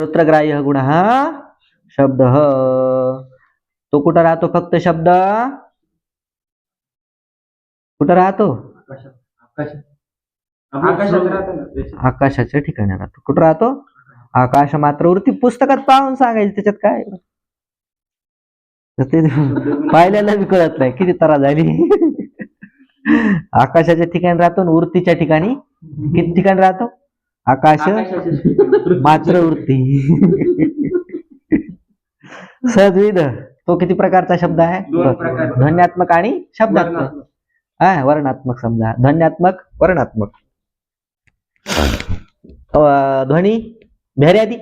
श्रोत्रग्राह्य गुण हा शब्द। तो कुठं राहतो फक्त शब्द? कुठं राहतो? आकाशाच्या ठिकाणी राहतो. कुठं राहतो? आकाश मात्र वरती पुस्तकात पाहून सांगायचं त्याच्यात काय? ते पाहिल्याला बी कळत नाही. किती तरा झाली आकाशाच्या ठिकाणी राहतो आणि वृत्तीच्या ठिकाणी किती ठिकाणी राहतो? आकाश मात्र वृत्ती सद्विध. तो किती प्रकारचा शब्द आहे. ध्वन्यात्मक आणि शब्दात्मक. हा वर्णात्मक समजा. ध्वन्यात्मक वर्णात्मक. ध्वनी भेर्यादी.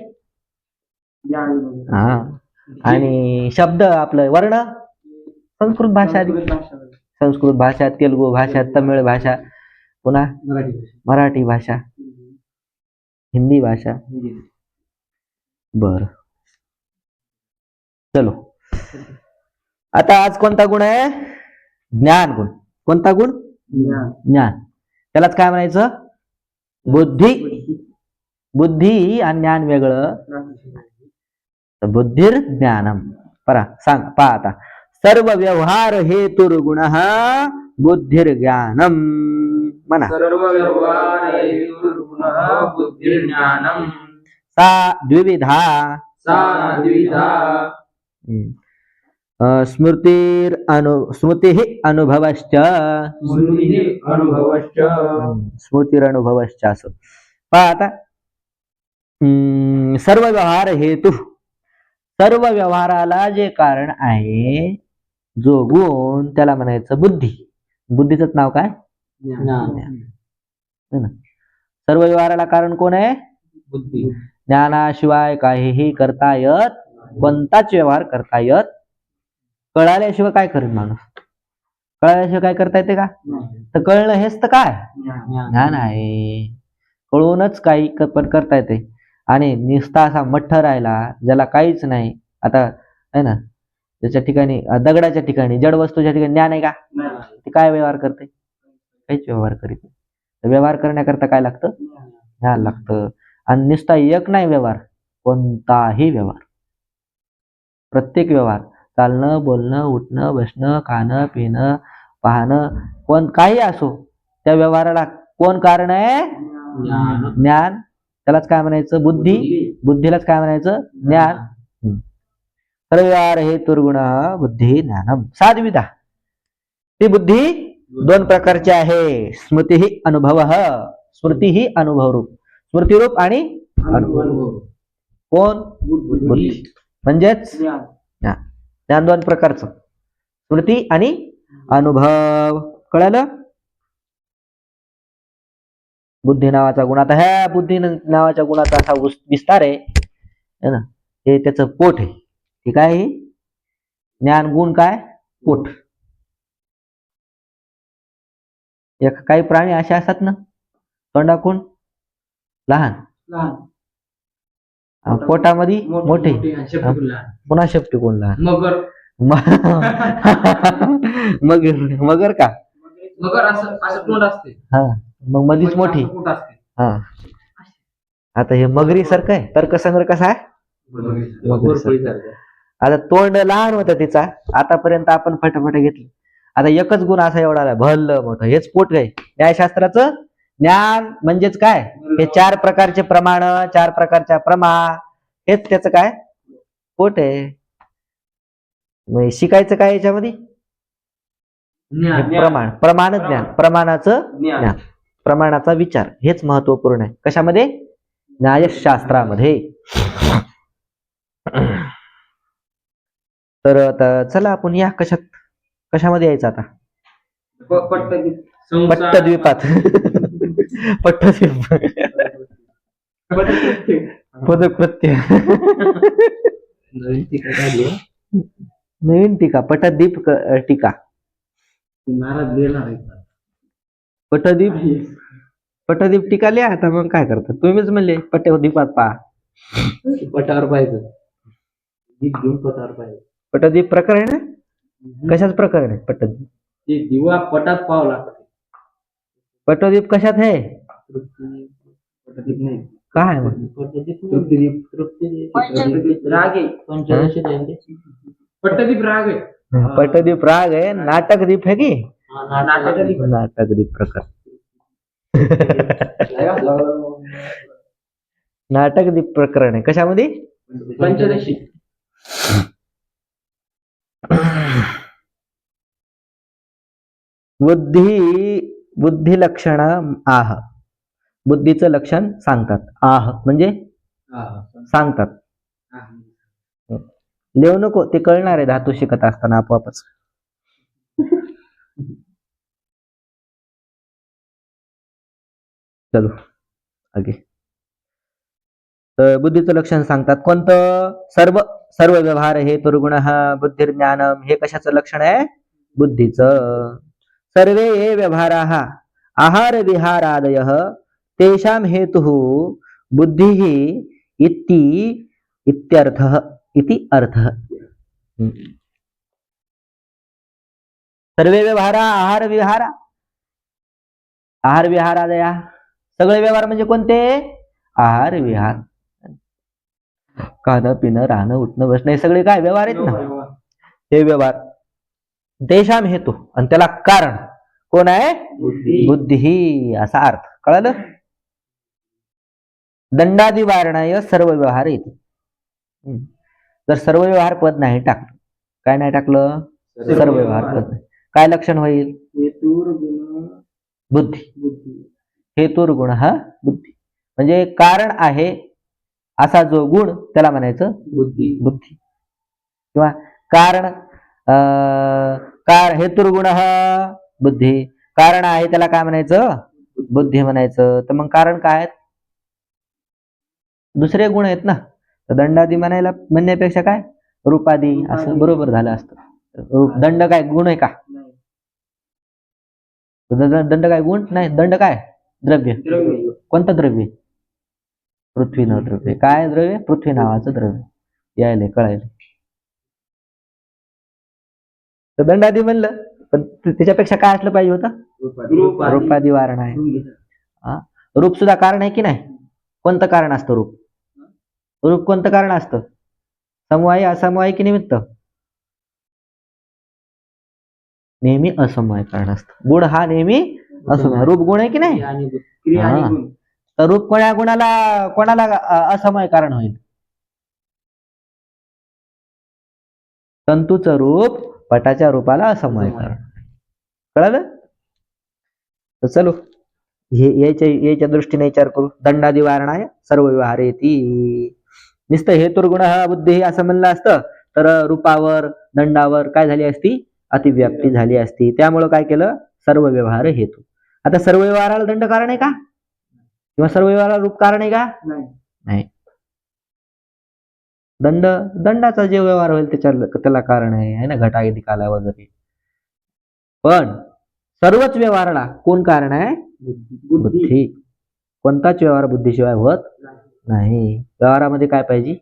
हा. आणि शब्द आपलं वर्ण संस्कृत भाषा संस्कृत भाषा तेलुगू भाषा तमिळ भाषा पुन्हा मराठी भाषा. हिंदी भाषा. बर. चलो. आता आज कोणता गुण आहे? ज्ञान गुण. कोणता गुण? ज्ञान. त्यालाच काय म्हणायचं? बुद्धी. बुद्धी आणि ज्ञान वेगळं. बुद्धिर ज्ञानम. परा सांग पहा आता. सर्व व्यवहार हेतुर्गुण बुद्धिर ज्ञानम म्हणा. सा द्विविधा। स्मृतीर अनु स्मृती अनुभवश्च। स्मृतिः अनुभवश्च। स्मृतीरनुभवश्च असं। पहा आता सर्व व्यवहार हेतू। सर्व व्यवहाराला जे कारण आहे जो गुण त्याला म्हणायचं बुद्धी. बुद्धीच नाव काय? है ना? सर्व व्यवहाराला कारण कोण आहे? बुद्धी. ज्ञानाशिवाय काहीही करता येत कोणताच व्यवहार करता येत कळाल्याशिवाय काय करेल माणूस? कळाल्याशिवाय काय करता येते का? तर कळणं हेच तर काय? ज्ञान. आहे. कळूनच काही पण करता येते. आणि निस्ता असा मठ्ठ राहिला ज्याला काहीच नाही. आता आहे ना? त्याच्या ठिकाणी दगडाच्या ठिकाणी जड वस्तूच्या ठिकाणी ज्ञान आहे का? ते काय व्यवहार करते? काहीच व्यवहार करीत नाही. तर व्यवहार करण्याकरता काय लागतं? ज्ञान लागतं. आणि नुसता एक नाही व्यवहार कोणताही व्यवहार. प्रत्येक व्यवहार चालणं बोलणं उठणं बसणं खाणं पिणं पाहणं कोण काही असो त्या व्यवहाराला कोण कारण आहे? ज्ञान. त्यालाच काय म्हणायचं? बुद्धी. बुद्धीलाच काय म्हणायचं? ज्ञान. सर्व व्यवहार हे दुर्गुण बुद्धी ज्ञानम. साधविधा. ती बुद्धी दोन प्रकारची आहे. स्मृती ही अनुभव स्मृती ही अनुभव रूप स्मृतिरूप आणि अनुभव कोण? बुद्धी म्हणजेच? ज्ञान. दोन प्रकारचं. स्मृती आणि अनुभव. कळालं? बुद्धी नावाचा गुण आता ह्या बुद्धी नावाच्या गुणाचा असा विस्तार आहे. है ना? हे त्याचं पोट आहे. हे काय आहे? ज्ञान गुण काय? पोट. एक काही प्राणी असे असतात ना? तोंडाकून लहान? अं, पोटामध्ये मोठे पुन्हा शेपटी कोण लहान. मगर. मगर मगर का? मगर असं असं तोंड असते. हा मग मधीच मोठी हा. आता हे मगरी सारखं आहे? तर्कसंग्रह कसा आहे? आता तोंड लहान होतं तिचा. आतापर्यंत आपण फटाफट घेतली. आता एकच गुण असा एवढा आला भलं मोठं. हेच पोट आहे न्यायशास्त्राचं ज्ञान म्हणजेच काय? हे चार प्रकारचे प्रमाण चार प्रकारच्या प्रमा हेच त्याचं काय? पोट आहे. शिकायचं काय याच्यामध्ये? प्रमाण. प्रमाण ज्ञान. प्रमाणाचं ज्ञान. प्रमाणाचा विचार. हेच महत्त्वपूर्ण आहे. कशामध्ये? न्यायशास्त्रामध्ये. तर आता चला आपण या कशात? कशामध्ये यायचं आता? पट्टद्वीपात. पट्टद्वीप. पदकृत्य नवीन टीका पटद्वीप क- टीका. पटद्वीप पटद्वीप टीका लिहा आता मग काय करता तुम्हीच म्हणले पटद्वीपात पहा. पटावर पाहिजे. गीत घेऊन पटावर पाहिजे. पटद्वीप प्रकरण आहे ना? कशाच प्रकरण आहे पटद्वीप ते दिवा पटात पावला पटद्वीप कशात आहे? पटात नाही. काय मग? तृप्तिदीप तृप्तिदीप राग आहे. पंचदशी जयंती पट्टदीप राग आहे. पटदीप राग आहे. नाटक दीप आहे की? नाटकदीप नाटक दीप प्रकार. नाटक दीप प्रकरण आहे. कशामध्ये? पंचदशी. बुद्धी बुद्धी लक्षण आह. बुद्धीचं लक्षण सांगतात. आह म्हणजे सांगतात. लिहू नको ते कळणार आहे धातू शिकत असताना आपोआपच. चलो आगे. तर बुद्धीचं लक्षण सांगतात. कोणतं? सर्व सर्व व्यवहार हे दुर्गुण बुद्धिर्ज्ञानम हे कशाचं लक्षण आहे? बुद्धीचं. सर्वे ये व्यवहारा। आहार विहारादय। तेषां हेतुः बुद्धिः इति इत्यर्थः इति अर्थः. सर्वे व्यवहारा आहार विहारा। आहार विहारादया। सगळे व्यवहार म्हणजे कोणते? आहार विहार। खाणं पिणं राहणं उठणं बसणं हे सगळे काय व्यवहार आहेत ना? हे व्यवहार. देशाम हेतू आणि त्याला कारण कोण आहे? बुद्धी. असा अर्थ. कळलं? दंडादी वारणाय सर्व व्यवहार येते. जर सर्व व्यवहार पद नाही टाकलं काय नाही टाकलं? सर्व व्यवहार पद नाही. काय लक्षण होईल? बुद्धी. हेतुर गुण हा बुद्धी. म्हणजे कारण आहे असा जो गुण त्याला म्हणायचं बुद्धी. बुद्धी. किंवा कारण अं, कार हेतुर्गुण बुद्धी. कारण आहे त्याला काय म्हणायचं? बुद्धी म्हणायचं. तर मग कारण काय आहेत? दुसरे गुण आहेत ना. तर दंडादी म्हणायला म्हणण्यापेक्षा काय? रूपादी. असं. बरोबर झालं असतं. दंड काय? गुण आहे का? दंड काय? गुण? नाही. दंड काय? द्रव्य. द्रव्य. कोणतं द्रव्य? पृथ्वी न द्रव्य. काय द्रव्य? पृथ्वी नावाचं द्रव्य. यायले कळायले तर दंडादी म्हणलं पण त्याच्यापेक्षा काय असलं पाहिजे होतं? रूपादी. वारण आहे. रूप सुद्धा कारण आहे की नाही? कोणतं कारण असतं रूप? रूप कोणतं कारण असतं? समवायी असमवायी की निमित्त? नेहमी असमवाय कारण असतं. गुण हा नेहमी असमवाय. रूप गुण आहे की नाही. तर रूप कोणा गुणाला कोणाला असमय कारण होईल? तंतूचं रूप पटाच्या रूपाला असमय कारण कळालं? तर चलो हे याच्या याच्या दृष्टीने विचार करू. दंडादी वारणाय सर्व व्यवहार येती नुसतं हेतुर्गुण हा बुद्धी असं म्हणलं असतं. तर रूपावर दंडावर काय झाली असती? अतिव्याप्ती झाली असती. त्यामुळं काय केलं? सर्व व्यवहार हेतू. आता सर्व व्यवहाराला दंड कारण आहे का? किंवा सर्व व्यवहाराला रूप कारण आहे का? नाही. दंड दंडाचा जे व्यवहार होईल त्याच्या त्याला कारण आहे है ना घटागती काला वगैरे पण सर्वच व्यवहाराला कोण कारण आहे? बुद्धी. बुद्धी. कोणताच व्यवहार बुद्धीशिवाय होत नाही. व्यवहारामध्ये काय पाहिजे.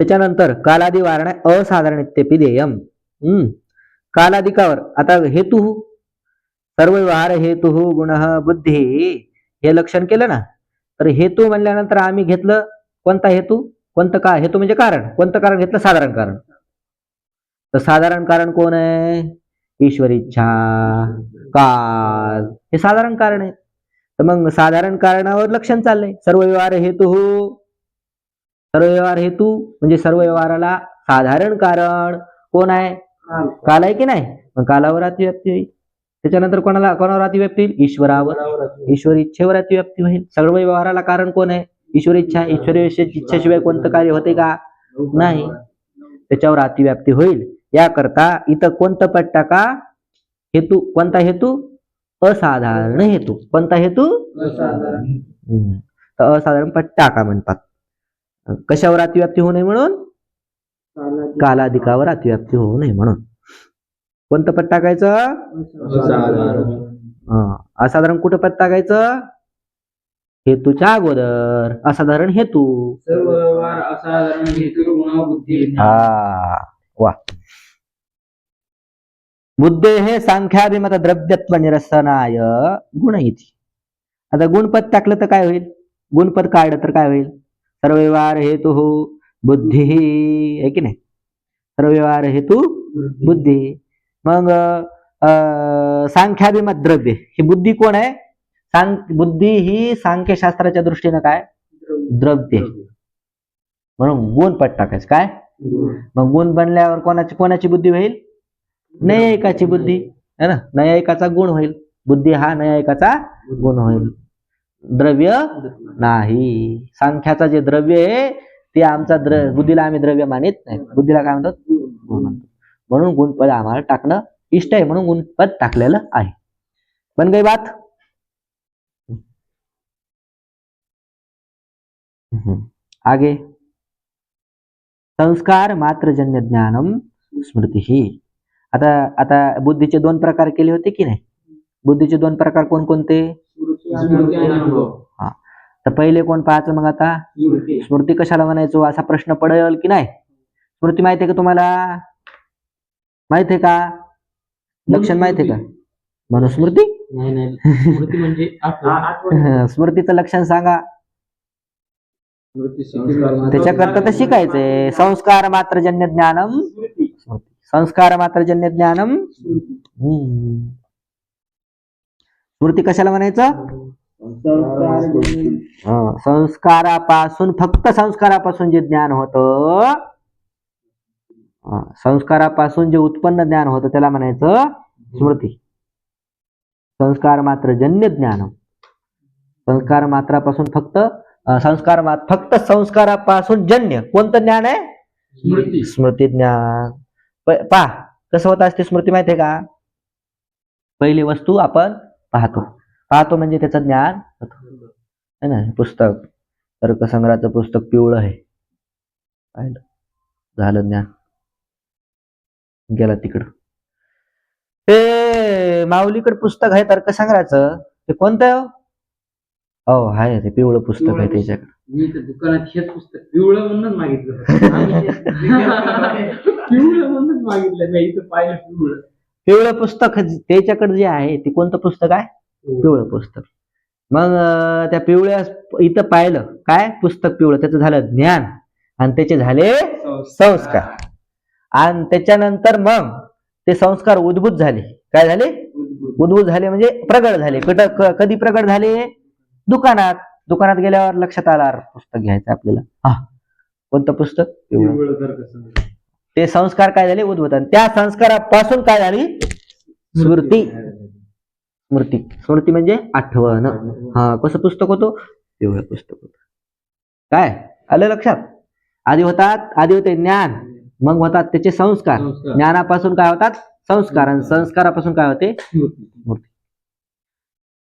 त्याच्यानंतर कालादी वारणा असाधारणित्यपी देयम. हम्म. कालाधिकावर आता हेतू सर्व व्यवहार हेतु गुण बुद्धी. हे लक्षण केलं ना तर हेतू म्हणल्यानंतर आम्ही घेतलं कोणता हेतू? कोणतं का हेतू म्हणजे कारण. कोणतं कारण घेतलं? साधारण कारण. तर साधारण कारण कोण आहे? ईश्वर इच्छा काल. हे साधारण कारण आहे. तर मग साधारण कारणावर लक्षण चाललंय. सर्व व्यवहार हेतू सर्व व्यवहार हेतू म्हणजे सर्व व्यवहाराला साधारण कारण कोण आहे? काल. काल आहे की नाही? मग कालावर अतिव्याप्ती होईल त्याच्यानंतर कोणाला कोणावर अतिव्याप्ती होईल? ईश्वरावर. ईश्वर इच्छेवर अतिव्याप्ती होईल. सर्व व्यवहाराला कारण कोण आहे? ईश्वर इच्छा ईश्वर इच्छाशिवाय कोणतं कार्य होते का? नाही. त्याच्यावर अतिव्याप्ती होईल. याकरता इथं कोणतं पट्टा टाका हेतू कोणता हेतू? असाधारण हेतू. कोणता हेतू? असाधारण. तर असाधारण पट्टा टाका म्हणतात? कशावर अतिव्याप्ती होऊ नये म्हणून? कालाधिकावर अतिव्याप्ती होऊ नये म्हणून. कोणतं पट टाकायचं? असाधारण. हं. कुठं पत टाकायचं? हेतूच्या अगोदर. असाधारण हेतू. बुद्धी हा. वा. बुद्धे हे सांख्याभिमत द्रव्यत्व निरसनाय गुण इति. आता गुणपद टाकलं तर काय होईल? गुणपद काढलं तर काय होईल? सर्व व्यवहार हेतू बुद्धी आहे की नाही? सर्व व्यवहार हेतू बुद्धी. मग अं, सांख्याभिमत द्रव्य ही बुद्धी कोण आहे? सांग बुद्धी ही सांख्यशास्त्राच्या दृष्टीनं काय? द्रव्य. म्हणून गुण पट टाकायचं. काय? मग गुण बनल्यावर कोणाची कोणाची बुद्धी होईल? नयायिकाची बुद्धी. है ना? नयायिकाचा गुण होईल. बुद्धी हा नयायिकाचा गुण होईल. द्रव्य नाही. सांख्याचा जे द्रव्य आहे ते आमचा द्र बुद्धीला आम्ही द्रव्य मानित नाही. बुद्धीला काय म्हणतात? म्हणून गुणपद आम्हाला टाकणं इष्ट आहे म्हणून गुणपद टाकलेलं आहे. बन गई बात. आगे. संस्कार मात्रजन्य ज्ञानम स्मृती ही आता आता बुद्धीचे दोन प्रकार केले होते की नाही? बुद्धीचे दोन प्रकार कोणकोणते? तर पहिले कोण पाहायचं मग आता? स्मृती कशाला म्हणायचो? असा प्रश्न पडेल की नाही? स्मृती माहिती आहे का तुम्हाला? माहीत आहे का? लक्षण माहीत आहे का मनुस्मृती नाही नाही. स्मृती म्हणजे स्मृतीचं लक्षण सांगा. त्याच्याकरता तर शिकायचंय. संस्कार मात्रजन्य ज्ञानम. स्मृती. संस्कार मात्रजन्य ज्ञानम. हम्म. स्मृती कशाला म्हणायचं? हं, संस्कारापासून फक्त संस्कारापासून जे ज्ञान होतं संस्कारापासून जे उत्पन्न ज्ञान होतं त्याला म्हणायचं स्मृती. संस्कार मात्र जन्य ज्ञान. संस्कार मात्रापासून फक्त संस्कार मात फक्त संस्कारापासून जन्य. कोणतं ज्ञान आहे? स्मृती. स्मृती ज्ञान. प- पहा कसं होत असते स्मृती माहिती आहे का? पहिली वस्तू आपण पाहतो. पाहतो म्हणजे त्याचं ज्ञान होतं. है ना? पुस्तक. तर्कसंग्रहाचं पुस्तक पिवळं आहे. पाहिलं. झालं ज्ञान. गेला तिकडं. ते माऊलीकडे पुस्तक आहे तर्कसंग्रहाचं ते कोणतं आहे हो? हो आहे ते पिवळं पुस्तक आहे त्याच्याकडे. मी तर दुकानात हेच पुस्तक पिवळं म्हणूनच मागितलं. पिवळं म्हणूनच मागितलं. मी इथं पाहिलं पिवळं. पिवळं पुस्तक त्याच्याकडे जे आहे ते कोणतं पुस्तक आहे? पिवळं. पुस्तक. मग त्या पिवळ्या इथं पाहिलं. काय? पुस्तक पिवळं. त्याचं झालं ज्ञान. आणि त्याचे झाले संस्कार. आणि त्याच्यानंतर मग ते संस्कार उद्भूत झाले. काय झाले? उद्भूत. झाले म्हणजे प्रगट झाले. कधी प्रगट झाले? दुकानात. दुकानात गेल्यावर लक्षात आलं पुस्तक घ्यायचं आपल्याला. हा. कोणतं पुस्तक? ते संस्कार काय झाले? उद्भूत. त्या संस्कारापासून काय झाली? स्मृती. स्मृती. स्मृती म्हणजे आठवण. हा कसं पुस्तक होतो? पिवळं पुस्तक होत. काय? आलं लक्षात? आधी होतात आधी होते ज्ञान. मग होतात त्याचे संस्कार. संस्कार. ज्ञानापासून काय होतात? संस्कार. आणि संस्कारापासून काय होते.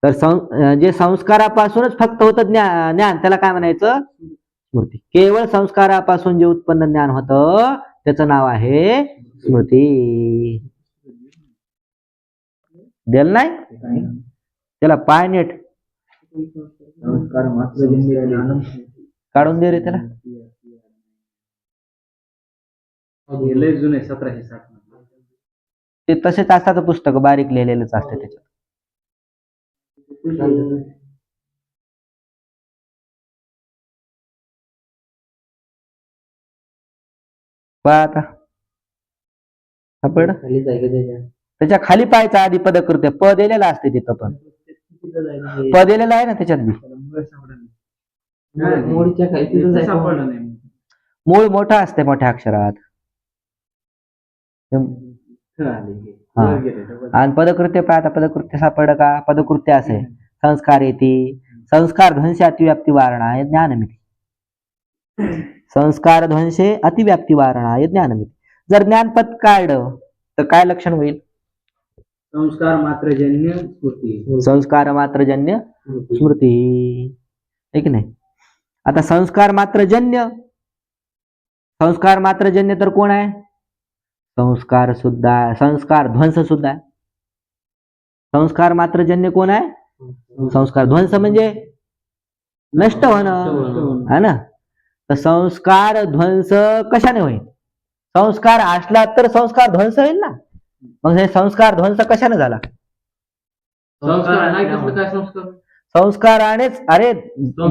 तर सं- अं, जे संस्कारापासूनच फक्त होतं ज्ञा- ज्ञान त्याला काय म्हणायचं? स्मृती केवळ संस्कारापासून जे उत्पन्न ज्ञान होतं त्याचं नाव आहे स्मृती. दिल नाही? त्याला पाय नेट. मात्र काढून दे रे त्याला. हे लय जुने सतराशे साठ ते तसेच असतात पुस्तक बारीक लिहिलेलंच असते त्याच्यात. पहा आता. सापडलं? खालीच आहे का त्याच्या? त्याच्याखाली पाहायचं आधी पदकृत्य. प दिलेलं असते तिथं पण. प दिलेलं आहे ना त्याच्यात बी. मोडीच्या खाली तिथं सापडलं नाही. मूळ मोठा असते मोठ्या अक्षरात. हे. आणि पदकृत्य पाहता पदकृत्य सापडलं का? पदकृत्य असे. संस्कार येते. संस्कार ध्वंसे अतिव्याप्ती वारणा आहे ज्ञानमिती. संस्कार ध्वंसे अतिव्याप्ती वारणा आहे ज्ञानमिती. जर ज्ञानपद काढलं तर काय लक्षण होईल? संस्कार मात्र जन्य स्मृती. संस्कार मात्र जन्य स्मृती. आहे की नाही? आता संस्कार मात्र जन्य संस्कार मात्र जन्य तर कोण आहे? संस्कार सुद्धा आहे. संस्कार ध्वंस सुद्धा आहे. संस्कार मात्र जन्य कोण आहे? संस्कार. ध्वंस म्हणजे नष्ट होणं. है ना? तर संस्कार ध्वंस कशाने होईल? संस्कार असला तर संस्कार ध्वंस होईल ना? मग हे संस्कार ध्वंस कशाने झाला? संस्कारानेच अरे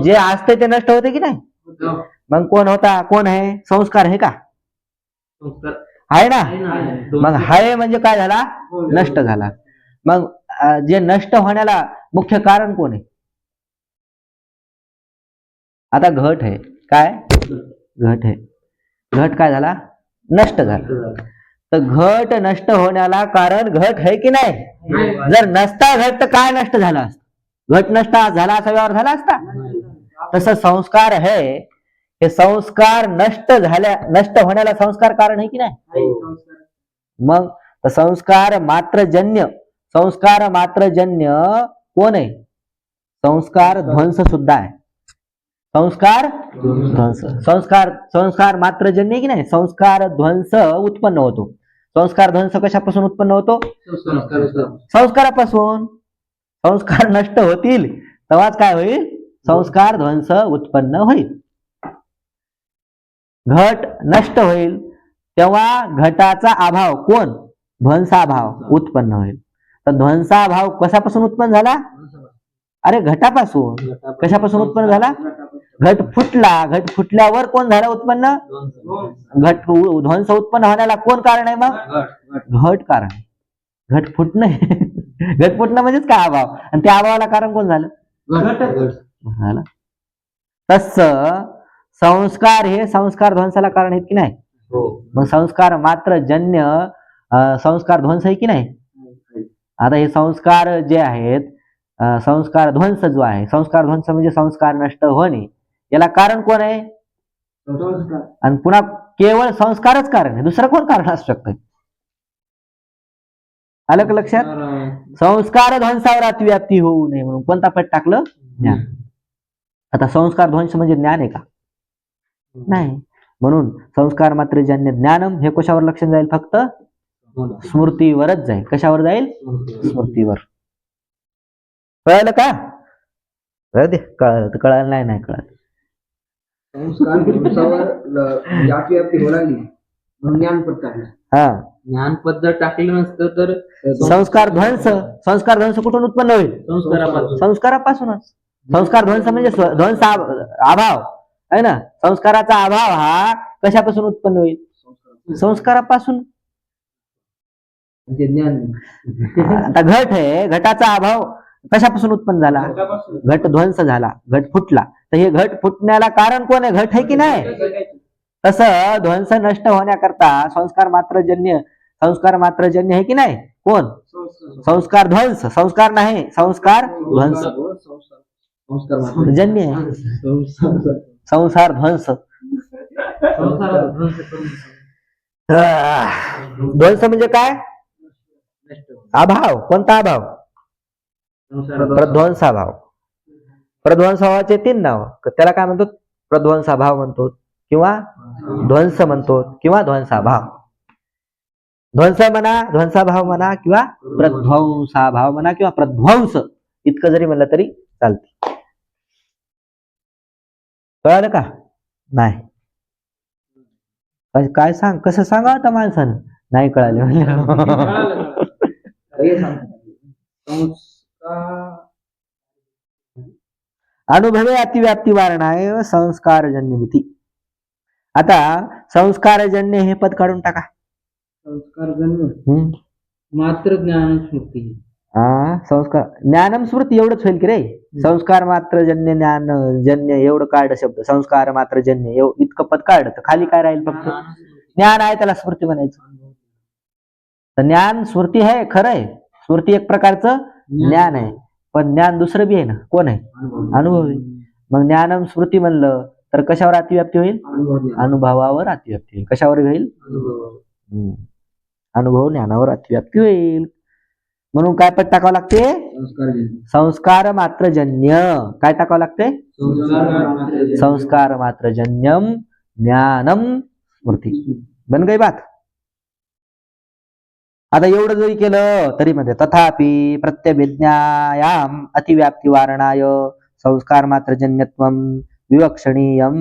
जे असते ते नष्ट होते की नाही? हो. मग कोण होता? कोण आहे? संस्कार आहे का? आहे ना. मग हाय म्हणजे काय झाला? नष्ट झाला. मग जे नष्ट होण्याला मुख्य कारण कोण आहे? आता घट आहे. काय? घट आहे. घट काय झाला? नष्ट झाला. तर घट नष्ट होण्याला कारण घट आहे की नाही. जर नसता घट तर काय नष्ट झाला असता? घट नष्ट झाला असा व्यवहार झाला असता? तसं संस्कार आहे हे संस्कार नष्ट झाल्या नष्ट होण्याला संस्कार कारण आहे की नाही? संस्कार. मग संस्कार मात्रजन्य संस्कार मात्रजन्य कोण आहे? संस्कार ध्वंस सुद्धा आहे. संस्कार ध्वंस. संस्कार संस्कार मात्रजन्य की नाही? संस्कार ध्वंस उत्पन्न होतो. संस्कार ध्वंस कशापासून उत्पन्न होतो? संस्कार संस्कारापासून. संस्कार नष्ट होतील तेव्हाच काय होईल? संस्कार ध्वंस उत्पन्न होईल. घट नष्ट होईल तेव्हा घटाचा अभाव कोण? ध्वंसाभाव उत्पन्न होईल. तर ध्वंसाभाव कशापासून उत्पन्न झाला? अरे घटापासून. कशापासून उत्पन्न झाला? घट फुटला. घट फुटल्यावर कोण झाला उत्पन्न? घट ध्वंस उत्पन्न होण्याला कोण कारण आहे मग? घट कारण. घट फुटणं. घट फुटणं म्हणजेच काय अभाव? आणि त्या अभावाला कारण कोण झालं? झालं. तस संस्कार हे संस्कार ध्वंसाला कारण आहेत की नाही? मग संस्कार मात्र जन्य संस्कार ध्वंस आहे की नाही? आता हे संस्कार जे आहेत संस्कार ध्वंस जो आहे संस्कार ध्वंस म्हणजे संस्कार नष्ट होणे. याला कारण कोण आहे? आणि पुन्हा केवळ संस्कारच कारण आहे. दुसरं कोण कारण असू शकतं? आलं का लक्षात? संस्कार ध्वंसावर अतिव्याप्ती होऊ नये म्हणून कोणता पट टाकलं? ज्ञान. आता संस्कार ध्वंस म्हणजे ज्ञान आहे का? नाही. म्हणून संस्कार मात्र जन्य ज्ञानम हे कशावर लक्ष जाईल फक्त? स्मृतीवरच जाईल. कशावर जाईल? स्मृतीवर. कळलं का? दे कळलं. तर कळलं नाही नाही कळलं. टाकलं. हा. ज्ञानपद जर टाकलं नसतं तर संस्कार ध्वंस संस्कार ध्वंस कुठून उत्पन्न होईल? संस्कारापासून. संस्कारापासूनच. संस्कार ध्वंस म्हणजे ध्वंस अभाव आहे ना? संस्काराचा अभाव हा कशापासून उत्पन्न होईल? संस्कारापासून. म्हणजे आता घट आहे घटाचा अभाव कशापासून उत्पन्न झाला? घट ध्वंस झाला घट फुटला. तर हे घट फुटण्याला कारण कोण आहे? घट आहे की नाही? तसं ध्वंस नष्ट होण्याकरता संस्कार मात्रजन्य संस्कार मात्रजन्य आहे की नाही? कोण? संस्कार ध्वंस. संस्कार नाही संस्कार ध्वंस. मात्र. जन्य आहे. संसार ध्वंस. ध्वंस म्हणजे काय? अभाव. कोणता अभाव? प्रध्वंसाभाव. प्रध्वंसाभावाचे तीन नाव. त्याला काय म्हणतो? प्रध्वंसाभाव म्हणतो. किंवा ध्वंस म्हणतो. किंवा ध्वंसाभाव. ध्वंस म्हणा ध्वंसाभाव म्हणा किंवा प्रध्वंसाभाव म्हणा किंवा प्रध्वंस. इतकं जरी म्हणलं तरी चालते कळालं का? नाही. काय- सांग कसं सांगा आता माणसानं? नाही कळालं अनुभवे अतिव्याप्ती वारणाय संस्कारजन्य भीती आता संस्कारजन्य हे पद काढून टाका. संस्कार जन्म हम्म. मात्र ज्ञान स्मृती हा संस्कार ज्ञानम स्मृती एवढंच होईल की रे? संस्कार मात्र जन्य ज्ञान जन्य एवढं काढ शब्द. संस्कार मात्र जन्य इतकं पद काढ. तर खाली काय राहील फक्त? ज्ञान आहे त्याला स्मृती म्हणायचं. तर ज्ञान स्मृती आहे खरं आहे स्मृती एक प्रकारचं ज्ञान. आहे. पण ज्ञान दुसरं बी आहे ना? कोण आहे? अनुभव. मग ज्ञानम स्मृती म्हणलं तर कशावर अतिव्याप्ती होईल. अनुभवावर अतिव्याप्ती होईल. कशावर होईल. अनुभव ज्ञानावर अतिव्याप्ती होईल. म्हणून काय पद टाकावं लागते? संस्कार मात्र जन्य काय टाकावं लागते? संस्कार मात्र. जन्यम ज्ञानम स्मृती. बन गई बात? आता एवढं जरी केलं तरी म्हणजे तथापि प्रत्यभिज्ञायाम अतिव्याप्ती वारणाय संस्कार मात्र जन्यत्वम विवक्षणीयम.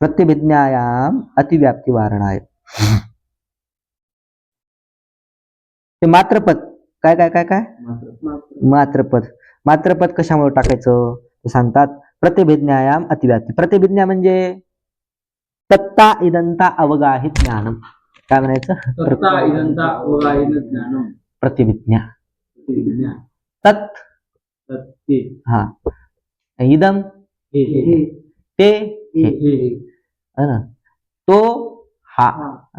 प्रत्यभिज्ञायाम अतिव्याप्ती वारणाय ते मात्रपद. काय काय काय काय? मात्र मात्रपद. मात्रपद कशामुळे टाकायचं? ते सांगतात प्रतिभिज्ञायाम अतिव्याप्ती. प्रतिभिज्ञा म्हणजे तत्ता इदंता अवगाहित ज्ञानम. काय म्हणायचं? प्रतिभिज्ञा. तत्. हा. इदम ते. ना? तो हा.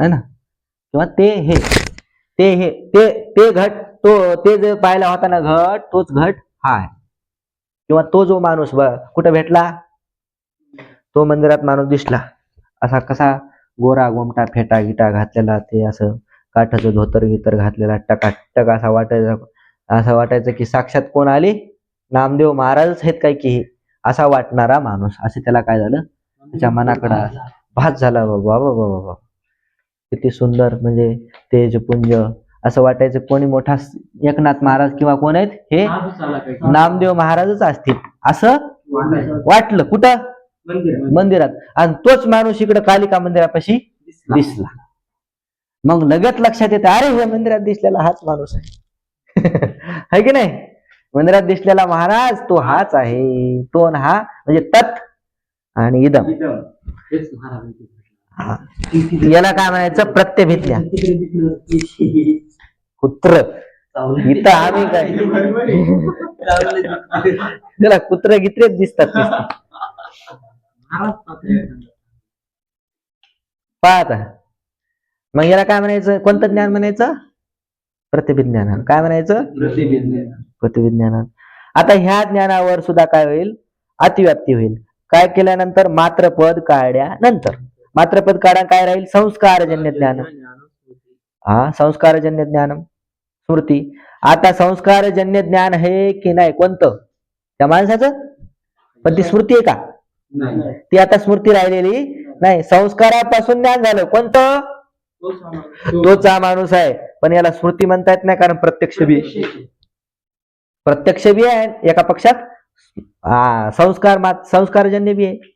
है ना? किंवा ते हे. ते हे ते ते घट तो ते जे पाहिला होता ना घट तोच घट हा आहे किंवा तो जो माणूस ब- कुठं भेटला? तो मंदिरात माणूस दिसला. असा कसा गोरा गोमटा फेटा गिटा घातलेला ते असं काठाचं धोतर गितर घातलेला टकाटक असा वाटायचा असं वाटायचं की साक्षात कोण आले? नामदेव महाराजच आहेत काय की? असा वाटणारा माणूस. असे त्याला काय झालं? त्याच्या मनाकडं. भास झाला बाबा बाबा बाबा. किती सुंदर म्हणजे तेजपुंज. असं वाटायचं कोणी मोठा एकनाथ महाराज किंवा कोण आहेत? हे नामदेव महाराजच असतील. असं वाटलं. कुठं? मंदिरात. आणि तोच माणूस इकडे कालिका मंदिरापाशी दिसला. मग लगेच लक्षात येतं अरे हे मंदिरात दिसलेला हाच माणूस आहे. की नाही? मंदिरात दिसलेला महाराज तो हाच आहे. तो हा म्हणजे तत् आणि इदम याला काय म्हणायचं? प्रत्यभिज्ञा. कुत्र. इथं आम्ही काय? त्याला कुत्र गित्रेच दिसतात. पाहता. मग याला काय म्हणायचं? कोणतं ज्ञान म्हणायचं? प्रतिभिज्ञान. काय म्हणायचं? प्रतिभिज्ञान. आता ह्या ज्ञानावर सुद्धा काय होईल? अतिव्याप्ती होईल. काय केल्यानंतर? मात्रपद काढ्यानंतर मात्रपद काढा काय राहील? संस्कारजन्य ज्ञान. हा संस्कारजन्य ज्ञान स्मृती. आता संस्कारजन्य ज्ञान हे की नाही? कोणतं? त्या माणसाचं? पण ती स्मृती आहे का? नाही. ती आता स्मृती राहिलेली नाही. संस्कारापासून ज्ञान झालं. कोणतं? तोच हा माणूस आहे. पण याला स्मृती म्हणता येत नाही कारण प्रत्यक्ष बी. प्रत्यक्ष बी आहे एका पक्षात. हा संस्कार संस्कारजन्य बी आहे.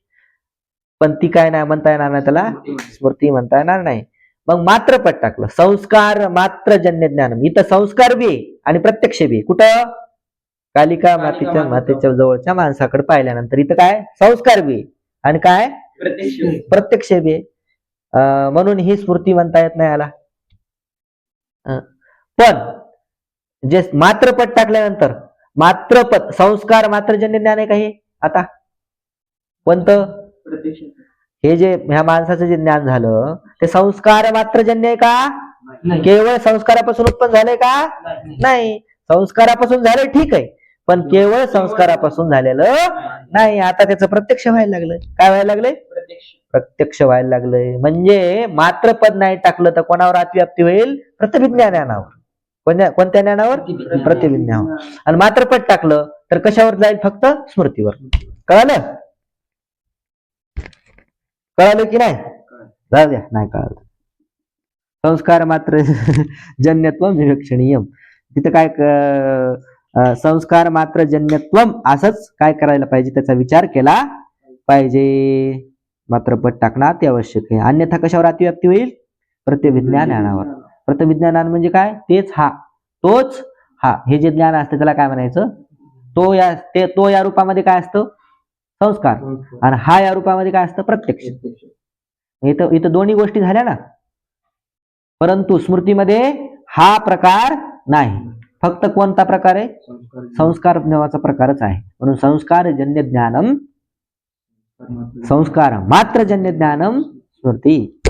पण ती काय नाही म्हणता येणार नाही त्याला? स्मृती म्हणता येणार नाही. मग मात्र पट टाकलं. संस्कार मात्र जन्य ज्ञान इथं संस्कार बी आणि प्रत्यक्ष बी. कुठं? कालिका मातेच्या मातेच्या जवळच्या माणसाकडे पाहिल्यानंतर इथं काय? संस्कार बी. आणि काय? प्रत्यक्ष बी म्हणून ही स्मृती म्हणता येत नाही अं, पण जे मात्रपद टाकल्यानंतर मात्रपद संस्कार मात्रजन्य ज्ञान आहे का हे? आता? कोणतं? हे जे ह्या माणसाचं जे ज्ञान झालं ते संस्कार मात्रजन्य आहे का? नाही. केवळ संस्कारापासून उत्पन्न झालंय का? नाही. संस्कारापासून झालं ठीक आहे. पण केवळ संस्कारापासून झालेलं नाही. आता त्याचं प्रत्यक्ष व्हायला लागलं काय व्हायला लागलंय? प्रत्यक्ष. प्रत्यक्ष व्हायला लागलंय. म्हणजे मात्र पद नाही टाकलं तर कोणावर अतिव्याप्ती होईल? प्रतिभिज्ञा ज्ञानावर. कोणत्या कोणत्या ज्ञानावर? प्रतिभिज्ञावर. आणि मात्र पद टाकलं तर कशावर जाईल? फक्त स्मृतीवर. कळालं? कळालं की नाही? जाऊ द्या नाही कळालं. संस्कार मात्र जन्यत्व विवेक्षणीय तिथं काय संस्कार मात्र जन्यत्व असंच काय करायला पाहिजे त्याचा विचार केला पाहिजे. मात्र पट टाकणं अति आवश्यक आहे. अन्यथा कशावर अतिव्याप्ती होईल? प्रतिविज्ञान ज्ञानावर. प्रतिविज्ञान म्हणजे काय? तेच हा तोच हा. हे जे ज्ञान असतं त्याला काय म्हणायचं? तो या ते तो या रूपामध्ये काय असतं? संस्कार. आणि हा या रूपामध्ये काय असतं? प्रत्यक्ष. इथं इथं दोन्ही गोष्टी झाल्या ना? परंतु स्मृतीमध्ये हा प्रकार नाही. फक्त कोणता प्रकार आहे? संस्कार नावाचा प्रकारच आहे. म्हणून संस्कार जन्य ज्ञानम संस्कार मात्र जन्य ज्ञानम स्मृती.